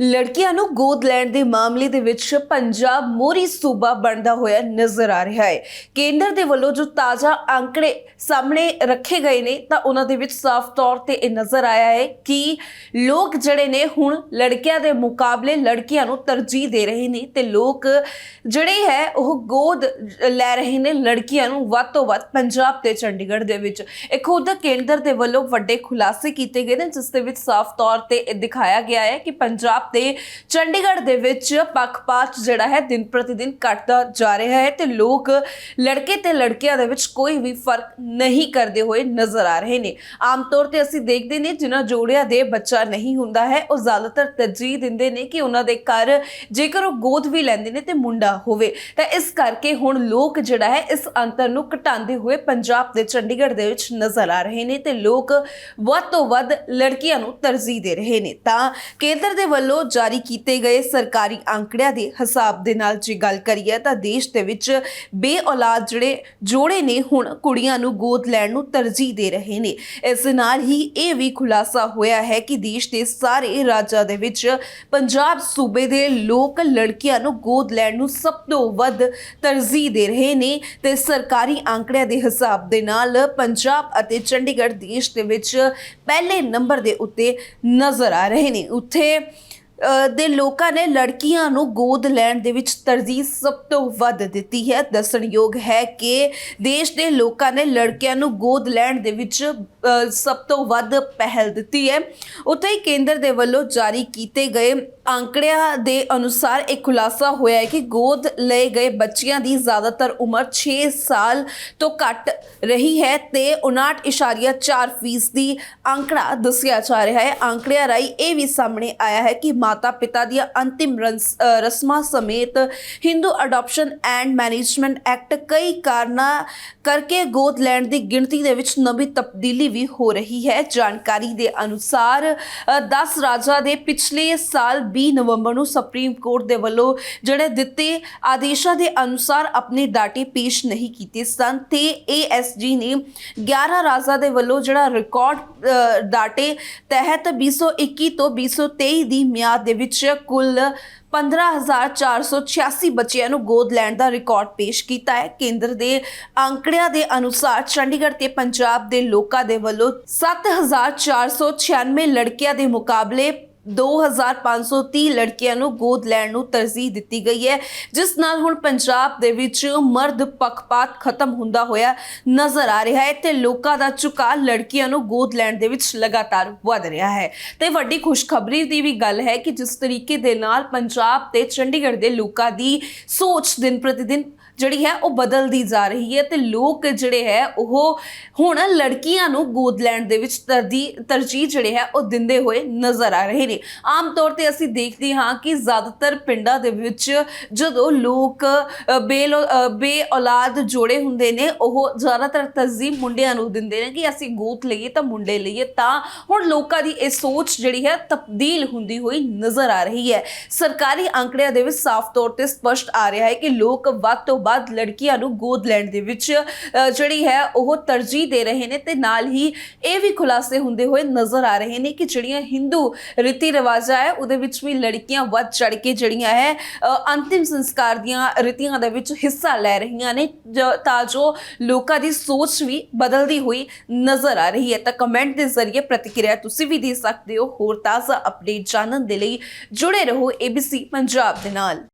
ਲੜਕੀਆਂ ਨੂੰ ਗੋਦ ਲੈਣ ਦੇ ਮਾਮਲੇ ਦੇ ਵਿੱਚ ਪੰਜਾਬ ਮੋਰੀ ਸੂਬਾ ਬਣਦਾ ਹੋਇਆ ਨਜ਼ਰ ਆ ਰਿਹਾ ਹੈ। ਕੇਂਦਰ ਦੇ ਵੱਲੋਂ ਜੋ ਤਾਜ਼ਾ ਅੰਕੜੇ ਸਾਹਮਣੇ ਰੱਖੇ ਗਏ ਨੇ, ਤਾਂ ਉਹਨਾਂ ਦੇ ਵਿੱਚ ਸਾਫ਼ ਤੌਰ ਤੇ ਇਹ ਨਜ਼ਰ ਆਇਆ ਹੈ ਕਿ ਲੋਕ ਜਿਹੜੇ ਨੇ ਹੁਣ ਲੜਕਿਆਂ ਦੇ ਮੁਕਾਬਲੇ ਲੜਕੀਆਂ ਨੂੰ ਤਰਜੀਹ ਦੇ ਰਹੇ ਨੇ ਤੇ ਲੋਕ ਜਿਹੜੇ ਹੈ, ਉਹ ਗੋਦ ਲੈ ਰਹੇ ਨੇ ਲੜਕੀਆਂ ਨੂੰ ਵੱਧ ਤੋਂ ਵੱਧ ਪੰਜਾਬ ਤੇ ਚੰਡੀਗੜ੍ਹ ਦੇ ਵਿੱਚ। ਇਹ ਖੁਦ ਕੇਂਦਰ ਦੇ ਵੱਲੋਂ ਵੱਡੇ ਖੁਲਾਸੇ ਕੀਤੇ ਗਏ ਨੇ, ਜਿਸ ਦੇ ਵਿੱਚ ਸਾਫ਼ ਤੌਰ ਤੇ ਇਹ ਦਿਖਾਇਆ ਗਿਆ ਹੈ ਕਿ ਪੰਜਾਬ ਤੇ ਚੰਡੀਗੜ੍ਹ ਦੇ ਵਿੱਚ ਪੱਖਪਾਤ ਜਿਹੜਾ ਹੈ ਦਿਨ ਪ੍ਰਤੀ ਦਿਨ ਘਟਦਾ ਜਾ ਰਿਹਾ ਹੈ ਤੇ ਲੋਕ ਲੜਕੇ ਤੇ ਲੜਕੀਆਂ ਦੇ ਵਿੱਚ ਕੋਈ ਵੀ ਫ਼ਰਕ ਨਹੀਂ ਕਰਦੇ ਹੋਏ ਨਜ਼ਰ ਆ ਰਹੇ ਨੇ। ਆਮ ਤੌਰ ਤੇ ਅਸੀਂ ਦੇਖਦੇ ਨੇ ਜਿਨ੍ਹਾਂ ਜੋੜਿਆਂ ਦੇ ਬੱਚਾ ਨਹੀਂ ਹੁੰਦਾ ਹੈ, ਉਹ ਜ਼ਿਆਦਾਤਰ ਤਰਜੀਹ ਦਿੰਦੇ ਨੇ ਕਿ ਉਹਨਾਂ ਦੇ ਘਰ ਜੇਕਰ ਉਹ ਗੋਦ ਵੀ ਲੈਂਦੇ ਨੇ ਤੇ ਮੁੰਡਾ ਹੋਵੇ। ਤਾਂ ਇਸ ਕਰਕੇ ਹੁਣ ਲੋਕ ਜਿਹੜਾ ਹੈ ਇਸ ਅੰਤਰ ਨੂੰ ਘਟਾਉਂਦੇ ਹੋਏ ਪੰਜਾਬ ਦੇ ਚੰਡੀਗੜ੍ਹ ਦੇ ਵਿੱਚ ਨਜ਼ਰ ਆ ਰਹੇ ਨੇ ਤੇ ਲੋਕ ਵੱਧ ਤੋਂ ਵੱਧ ਲੜਕੀਆਂ ਨੂੰ ਤਰਜੀਹ ਦੇ ਰਹੇ ਨੇ। ਤਾਂ ਕੇਂਦਰ ਦੇ ਵੱਲੋਂ ਜਾਰੀ ਕੀਤੇ ਗਏ ਸਰਕਾਰੀ ਅੰਕੜਿਆਂ ਦੇ ਹਿਸਾਬ ਦੇ ਨਾਲ ਜੇ ਗੱਲ ਕਰੀਏ ਤਾਂ ਦੇਸ਼ ਦੇ ਵਿੱਚ ਬੇ ਔਲਾਦ ਜਿਹੜੇ ਜੋੜੇ ਨੇ ਹੁਣ ਕੁੜੀਆਂ ਨੂੰ ਗੋਦ ਲੈਣ ਨੂੰ ਤਰਜੀਹ ਦੇ ਰਹੇ ਨੇ। ਇਸ ਨਾਲ ਹੀ ਇਹ ਵੀ ਖੁਲਾਸਾ ਹੋਇਆ ਹੈ ਕਿ ਦੇਸ਼ ਦੇ ਸਾਰੇ ਰਾਜਾਂ ਦੇ ਵਿੱਚ ਪੰਜਾਬ ਸੂਬੇ ਦੇ ਲੋਕ ਲੜਕੀਆਂ ਨੂੰ ਗੋਦ ਲੈਣ ਨੂੰ ਸਭ ਤੋਂ ਵੱਧ ਤਰਜੀਹ ਦੇ ਰਹੇ ਨੇ ਤੇ ਸਰਕਾਰੀ ਅੰਕੜਿਆਂ ਦੇ ਹਿਸਾਬ ਦੇ ਨਾਲ ਪੰਜਾਬ ਅਤੇ ਚੰਡੀਗੜ੍ਹ ਦੇਸ਼ ਦੇ ਵਿੱਚ ਪਹਿਲੇ ਨੰਬਰ ਦੇ ਉੱਤੇ ਨਜ਼ਰ ਆ ਰਹੇ ਨੇ। ਉੱਥੇ ਦੇ ਲੋਕਾਂ ਨੇ ਲੜਕੀਆਂ ਨੂੰ ਗੋਦ ਲੈਣ ਦੇ ਵਿੱਚ ਤਰਜੀਹ ਸਭ ਤੋਂ ਵੱਧ ਦਿੱਤੀ ਹੈ। ਦੱਸਣਯੋਗ ਹੈ ਕਿ ਦੇਸ਼ ਦੇ ਲੋਕਾਂ ਨੇ ਲੜਕੀਆਂ ਨੂੰ ਗੋਦ ਲੈਣ ਦੇ ਵਿੱਚ ਸਭ ਤੋਂ ਵੱਧ ਪਹਿਲ ਦਿੱਤੀ ਹੈ। ਉੱਥੇ ਹੀ ਕੇਂਦਰ ਦੇ ਵੱਲੋਂ ਜਾਰੀ ਕੀਤੇ ਗਏ ਅੰਕੜਿਆਂ ਦੇ ਅਨੁਸਾਰ ਇੱਕ ਖੁਲਾਸਾ ਹੋਇਆ ਹੈ ਕਿ ਗੋਦ ਲਏ ਗਏ ਬੱਚਿਆਂ ਦੀ ਜ਼ਿਆਦਾਤਰ ਉਮਰ 6 ਸਾਲ ਤੋਂ ਘੱਟ ਰਹੀ ਹੈ ਤੇ 59.4% ਫੀਸਦੀ ਅੰਕੜਾ ਦੱਸਿਆ ਜਾ ਰਿਹਾ ਹੈ। ਅੰਕੜਿਆਂ ਰਾਹੀਂ ਇਹ ਵੀ ਸਾਹਮਣੇ ਆਇਆ ਹੈ ਕਿ ਮਾਤਾ ਪਿਤਾ ਦੀਆਂ ਅੰਤਿਮ ਰੰਸ- ਰਸਮਾਂ ਸਮੇਤ Hindu adoption and management act ਕਈ ਕਾਰਨਾਂ ਕਰਕੇ ਗੋਦ ਲੈਣ ਦੀ ਗਿਣਤੀ ਦੇ ਵਿੱਚ ਨਵੀਂ ਤਬਦੀਲੀ ਵੀ ਹੋ ਰਹੀ ਹੈ। ਜਾਣਕਾਰੀ ਦੇ ਅਨੁਸਾਰ 10 ਰਾਜਾਂ ਦੇ ਪਿਛਲੇ ਸਾਲ 20 ਨਵੰਬਰ ਨੂੰ ਸੁਪਰੀਮ ਕੋਰਟ ਦੇ ਵੱਲੋਂ ਜਿਹੜੇ ਦਿੱਤੇ ਆਦੇਸ਼ਾਂ ਦੇ ਅਨੁਸਾਰ ਆਪਣੇ ਡਾਟੇ ਪੇਸ਼ ਨਹੀਂ ਕੀਤੇ ਸਨ ਤੇ ਏਐਸਜੀ ਨੇ 11 ਰਾਜਾਂ ਦੇ ਵੱਲੋਂ ਜਿਹੜਾ ਰਿਕਾਰਡ ਅ, ਡਾਟੇ ਤਹਿਤ 2021 ਤੋਂ 2023 ਦੀ ਮਿਆਦ ਦੇ ਵਿੱਚ ਕੁੱਲ 15486 ਬੱਚਿਆਂ ਨੂੰ ਗੋਦ ਲੈਣ ਦਾ ਰਿਕਾਰਡ ਪੇਸ਼ ਕੀਤਾ ਹੈ। ਕੇਂਦਰ ਦੇ ਅੰਕੜਿਆਂ ਦੇ ਅਨੁਸਾਰ ਚੰਡੀਗੜ੍ਹ ਤੇ ਪੰਜਾਬ ਦੇ ਲੋਕਾਂ ਦੇ ਵੱਲੋਂ 7496 ਲੜਕੀਆਂ ਦੇ ਮੁਕਾਬਲੇ 2530 ਲੜਕੀਆਂ ਨੂੰ ਗੋਦ ਲੈਣ ਨੂੰ ਤਰਜੀਹ ਦਿੱਤੀ ਗਈ ਹੈ, ਜਿਸ ਨਾਲ ਹੁਣ ਪੰਜਾਬ ਦੇ ਵਿੱਚ ਮਰਦ ਪੱਖਪਾਤ ਖਤਮ ਹੁੰਦਾ ਹੋਇਆ ਨਜ਼ਰ ਆ ਰਿਹਾ ਹੈ। ਤੇ ਲੋਕਾਂ ਦਾ ਝੁਕਾਅ ਲੜਕੀਆਂ ਨੂੰ ਗੋਦ ਲੈਣ ਦੇ ਵਿੱਚ ਲਗਾਤਾਰ ਵਧ ਰਿਹਾ ਹੈ। ਤੇ ਵੱਡੀ ਖੁਸ਼ਖਬਰੀ ਦੀ ਵੀ ਗੱਲ ਹੈ ਕਿ ਜਿਸ ਤਰੀਕੇ ਦੇ ਨਾਲ ਪੰਜਾਬ ਤੇ ਚੰਡੀਗੜ੍ਹ ਦੇ ਲੋਕਾਂ ਦੀ ਸੋਚ ਦਿਨ ਪ੍ਰਤੀ ਦਿਨ ਜਿਹੜੀ ਹੈ, ਉਹ ਬਦਲਦੀ ਜਾ ਰਹੀ ਹੈ ਤੇ ਲੋਕ ਜਿਹੜੇ ਹੈ, ਉਹ ਹੁਣ ਲੜਕੀਆਂ ਨੂੰ ਗੋਦ ਲੈਣ ਦੇ ਵਿੱਚ ਤਰਦੀ, ਤਰਜੀਹ ਜਿਹੜੇ ਹੈ, ਉਹ ਦਿੰਦੇ ਹੋਏ ਨਜ਼ਰ ਆ ਰਹੇ ਨੇ। ਆਮ ਤੌਰ ਤੇ ਅਸੀਂ ਦੇਖਦੇ ਹਾਂ ਕਿ ਜ਼ਿਆਦਾਤਰ ਪਿੰਡਾਂ ਦੇ ਵਿੱਚ ਜਦੋਂ ਲੋਕ ਅ, ਬੇਲੋ ਬੇ ਔਲਾਦ ਜੋੜੇ ਹੁੰਦੇ ਨੇ ਉਹ ਜ਼ਿਆਦਾਤਰ ਤਰਜੀਹ ਮੁੰਡਿਆਂ ਨੂੰ ਦਿੰਦੇ ਨੇ ਕਿ ਅਸੀਂ ਗੋਦ ਲਈਏ ਤਾਂ ਮੁੰਡੇ ਲਈਏ। ਤਾਂ ਹੁਣ ਲੋਕਾਂ ਦੀ ਇਹ ਸੋਚ ਜਿਹੜੀ ਹੈ ਤਬਦੀਲ ਹੁੰਦੀ ਹੋਈ ਨਜ਼ਰ ਆ ਰਹੀ ਹੈ। ਸਰਕਾਰੀ ਅੰਕੜਿਆਂ ਦੇ ਵਿੱਚ ਸਾਫ਼ ਤੌਰ ਤੇ ਸਪਸ਼ਟ ਆ ਰਿਹਾ ਹੈ ਕਿ ਲੋਕ ਵੱਧ ਤੋਂ ਵੱਧ ਲੜਕੀਆਂ ਨੂੰ ਗੋਦ ਲੈਣ ਦੇ ਵਿੱਚ ਜਿਹੜੀ ਹੈ ਉਹ ਤਰਜੀਹ ਦੇ ਰਹੇ ਨੇ ਤੇ ਨਾਲ ਹੀ ਇਹ ਵੀ ਖੁਲਾਸੇ ਹੁੰਦੇ ਹੋਏ ਨਜ਼ਰ ਆ ਰਹੇ ਨੇ ਕਿ ਜਿਹੜੀਆਂ ਹਿੰਦੂ ਰੀਤੀ ਰਿਵਾਜਾਂ ਹੈ, ਉਹਦੇ ਵਿੱਚ ਵੀ ਲੜਕੀਆਂ ਵੱਧ ਚੜ ਕੇ ਜਿਹੜੀਆਂ ਹੈ ਅੰਤਿਮ ਸੰਸਕਾਰ ਦੀਆਂ ਰੀਤੀਆਂ ਦੇ ਵਿੱਚ ਹਿੱਸਾ ਲੈ ਰਹੀਆਂ ਨੇ ਤਾਂ ਜੋ ਲੋਕਾਂ ਦੀ ਸੋਚ ਵੀ ਬਦਲਦੀ ਹੋਈ ਨਜ਼ਰ ਆ ਰਹੀ ਹੈ। ਤਾਂ ਕਮੈਂਟ ਦੇ ਜ਼ਰੀਏ ਪ੍ਰਤੀਕਿਰਿਆ ਤੁਸੀਂ ਵੀ ਦੇ ਸਕਦੇ ਹੋ। ਹੋਰ ਤਾਜ਼ਾ ਅਪਡੇਟ ਜਾਣਨ ਦੇ ਲਈ ਜੁੜੇ ਰਹੋ ABC ਪੰਜਾਬ ਦੇ ਨਾਲ।